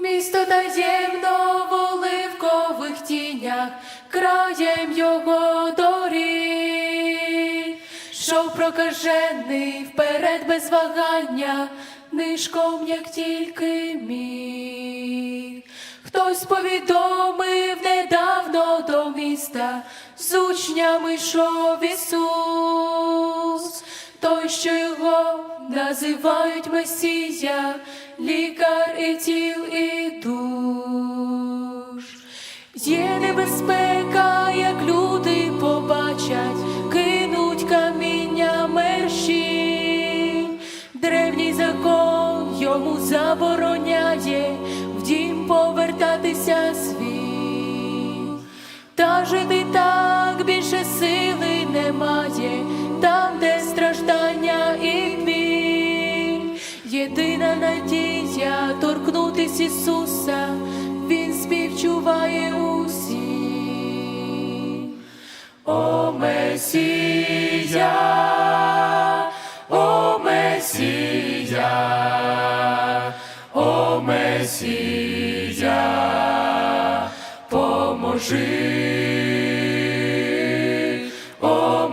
Місто таємно в оливкових тінях, краєм його доріг, Шов прокажений вперед без вагання, нишком, як тільки міг. Хтось повідомив недавно до міста, з учнями йшов Ісус, той, що його називають Месія, лікар і тіл, і душ. Є небезпека, як люди побачать, кинуть каміння мерщі. Древній закон йому забороняє в дім повертатися свій. Та жити так більше сили немає, страждання і біль. Єдина надія торкнутись Ісуса, Він співчуває усі. О Месія, о Месія, о Месія, поможи, о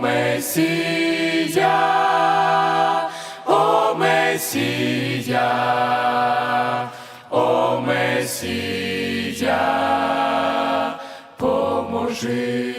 Месія, о Месія, поможи.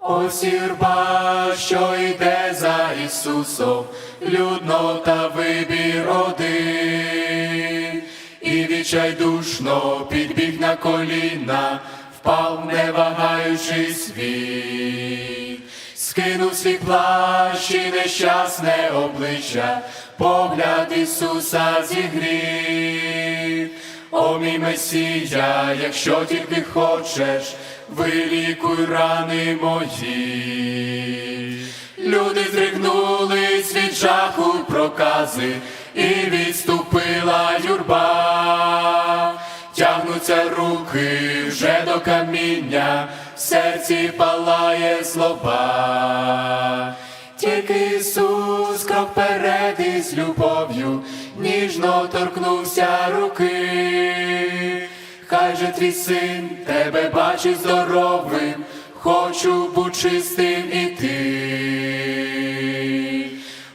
Ось юрба, що йде за Ісусом, людно та вибір один, і відчайдушно підбіг на коліна, впав, не вагаючись він, скинув свій плащ і нещасне обличчя, погляд Ісуса зігрів. О мій Месія, якщо тільки хочеш, вилікуй рани мої. Люди зригнулись від жаху прокази, і відступила юрба. Тягнуться руки вже до каміння, в серці палає злоба. Тільки Ісус крок перед із любов'ю, ніжно торкнувся руки. Хай же твій син тебе бачить здоровим, хочу бути чистим і ти.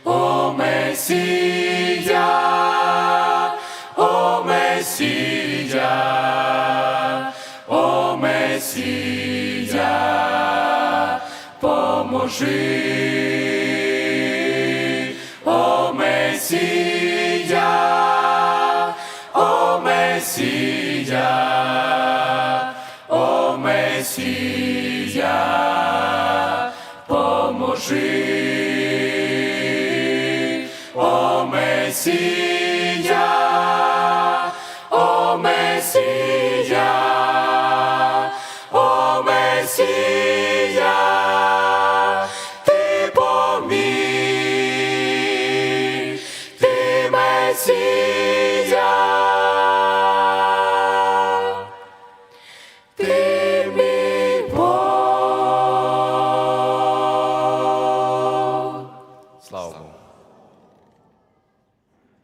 О Месія, поможи, о Месія, о Месія, о Месія, поможи, о Месія, о Месія.